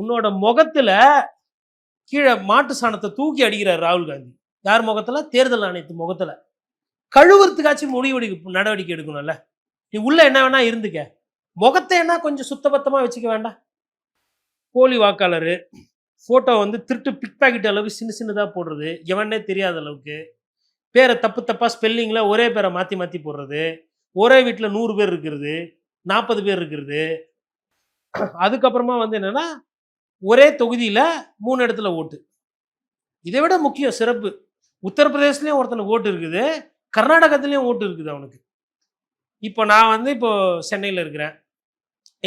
உன்னோட முகத்தில் கீழே மாட்டு சாணத்தை தூக்கி அடிக்கிறார் ராகுல் காந்தி. யார் முகத்தில்? தேர்தல் ஆணையத்து முகத்தில். கழுவுறதுக்காச்சும் முடிவெடுக்க நடவடிக்கை எடுக்கணும்ல. நீ உள்ள என்ன வேணா இருந்துக்க. முகத்தை என்ன கொஞ்சம் சுத்தபத்தமாக வச்சுக்க வேண்டாம். போலி வாக்காளர் ஃபோட்டோ வந்து திருட்டு பிக் பாக்கெட் அளவுக்கு சின்ன சின்னதாக போடுறது. எவனே தெரியாத அளவுக்கு. பேரை தப்பு தப்பாக ஸ்பெல்லிங்கில் ஒரே பேரை மாற்றி மாற்றி போடுறது. ஒரே வீட்டில் நூறு பேர் இருக்கிறது நாற்பது பேர் இருக்கிறது. அதுக்கப்புறமா வந்து என்னென்னா ஒரே தொகுதியில் மூணு இடத்துல ஓட்டு. இதை விட முக்கியம் சிறப்பு. உத்தரப்பிரதேசத்துலேயும் ஒருத்தனுக்கு ஓட்டு இருக்குது. கர்நாடகத்துலேயும் ஓட்டு இருக்குது அவனுக்கு. இப்போ நான் வந்து இப்போ சென்னையில் இருக்கிறேன்.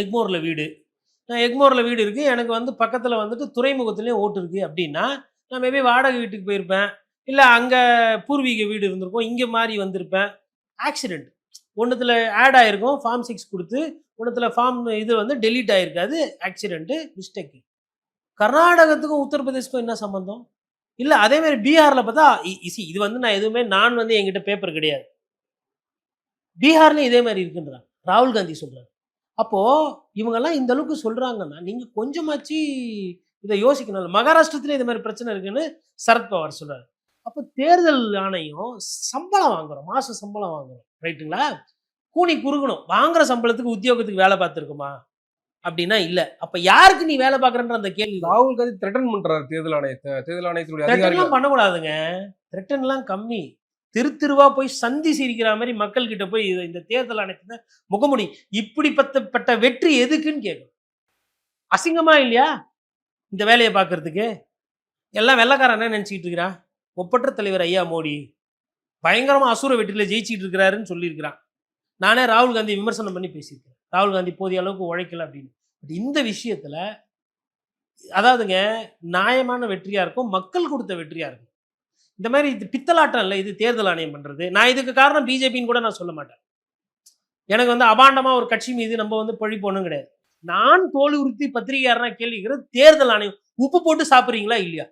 எக்மோரில் வீடு. நான் எக்மோரில் வீடு இருக்குது எனக்கு வந்து பக்கத்தில் வந்துட்டு துறைமுகத்துலேயும் ஓட்டு இருக்குது அப்படின்னா நான் மேபி வாடகை வீட்டுக்கு போயிருப்பேன். இல்லை அங்கே பூர்வீக வீடு இருந்திருக்கும். இங்கே மாறி வந்திருப்பேன். ஆக்சிடெண்ட் ஒன்றுத்தில் ஆட் ஆகிருக்கும் ஃபார்ம் சிக்ஸ் கொடுத்து ஒன்றுத்தில் ஃபார்ம் இது வந்து டெலீட் ஆகிருக்காது ஆக்சிடெண்ட்டு மிஸ்டேக்கு கர்நாடகத்துக்கும் உத்தரப்பிரதேசத்துக்கும் என்ன சம்மந்தம் இல்லை அதே மாதிரி பீகாரில் பார்த்தா இ- இசி இது வந்து நான் எதுவுமே நான் வந்து என்கிட்ட பேப்பர் கிடையாது. பீகார்லேயும் இதே மாதிரி இருக்குன்றான் ராகுல் காந்தி சொல்கிறார் அப்போது இவங்கெல்லாம் இந்த அளவுக்கு சொல்கிறாங்கன்னா நீங்கள் கொஞ்சமாச்சு இதை யோசிக்கணும் மகாராஷ்டிரத்துல இது மாதிரி பிரச்சனை இருக்குன்னு சரத்பவார் சொல்கிறார் அப்போ தேர்தல் ஆணையம் சம்பளம் வாங்குறோம். மாதம் சம்பளம் வாங்குறோம். ரைட்டுங்களா கூனி குறுகணும். வாங்குற சம்பளத்துக்கு உத்தியோகத்துக்கு வேலை பார்த்துருக்குமா? அப்படின்னா இல்ல. அப்ப யாருக்கு நீ வேலை பார்க்கறன்ற அந்த கேள்வி. ராகுல் காந்தி த்ரெட்டன் பண்றாரு தேர்தல் ஆணையத்தை. தேர்தல் ஆணையத்தினுடைய அதிகாரிகள். த்ரெட்டன்லாம் பண்ணக்கூடாதுங்க த்ரெட்டன்லாம் கம்மி. திரு திருவா போய் சந்தி சிரிக்கிற மாதிரி மக்கள் கிட்ட போய் இந்த தேர்தல் ஆணையத்தை முகமுடி இப்படிப்பட்டப்பட்ட வெற்றி எதுக்குன்னு கேட்கும் அசிங்கமா இல்லையா? இந்த வேலையை பார்க்கறதுக்கு. எல்லாம் வெள்ளக்காரன் என்ன நினைச்சிட்டு இருக்கிறான்? ஒப்பற்ற தலைவர் ஐயா மோடி. பயங்கரமா அசுர வெற்றியில ஜெயிச்சிட்டு இருக்கிறாருன்னு சொல்லியிருக்கிறான். நானே ராகுல் காந்தி விமர்சனம் பண்ணி பேசியிருக்கேன். ராகுல் காந்தி போதிய அளவுக்கு உழைக்கல அப்படின்னு. பட் இந்த விஷயத்துல அதாவதுங்க நியாயமான வெற்றியா இருக்கும் மக்கள் கொடுத்த வெற்றியா இருக்கும். இந்த மாதிரி இது பித்தலாட்டம் இல்லை இது தேர்தல் ஆணையம் பண்றது. நான் இதுக்கு காரணம் பிஜேபின்னு கூட நான் சொல்ல மாட்டேன். எனக்கு வந்து அபாண்டமா ஒரு கட்சி மீது நம்ம வந்து பழி போகணும் கிடையாது. நான் தோல் உறுத்தி பத்திரிகையாரனா கேள்விக்கிறது தேர்தல் ஆணையம். உப்பு போட்டு சாப்பிட்றீங்களா இல்லையா?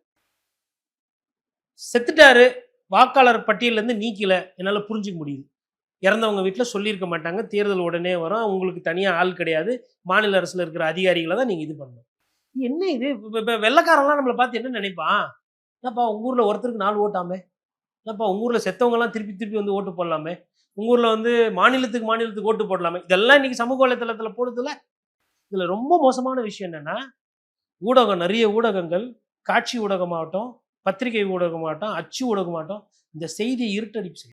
செத்துட்டாரு. வாக்காளர் பட்டியல்ல இருந்து நீக்கல. என்னால புரிஞ்சுக்க முடியுது. இறந்தவங்க வீட்டில் சொல்லியிருக்க மாட்டாங்க. தேர்தல் உடனே வரும். உங்களுக்கு தனியாக ஆள் கிடையாது. மாநில அரசில் இருக்கிற அதிகாரிகளை தான் நீங்கள் இது பண்ணணும். என்ன இது? இப்போ இப்ப வெள்ளக்காரன்லாம் நம்மளை பார்த்து என்ன நினைப்பான்? என்னப்பா உங்கள் ஊரில் ஒருத்தருக்கு நாலு ஓட்டாமே? என்னப்பா உங்கள் ஊரில் செத்தவங்கலாம் திருப்பி திருப்பி வந்து ஓட்டு போடலாமே? உங்கள் ஊரில் வந்து மாநிலத்துக்கு மாநிலத்துக்கு ஓட்டு போடலாமே? இதெல்லாம் இன்றைக்கி சமூக வலைத்தளத்தில் போடுறதுல இதில் ரொம்ப மோசமான விஷயம் என்னென்னா ஊடகம் நிறைய ஊடகங்கள் காட்சி ஊடகமாகட்டும் பத்திரிகை ஊடகமாகட்டும் அச்சு ஊடகமாகட்டும் இந்த செய்தியை இருட்டடிப்பு செய்யும்.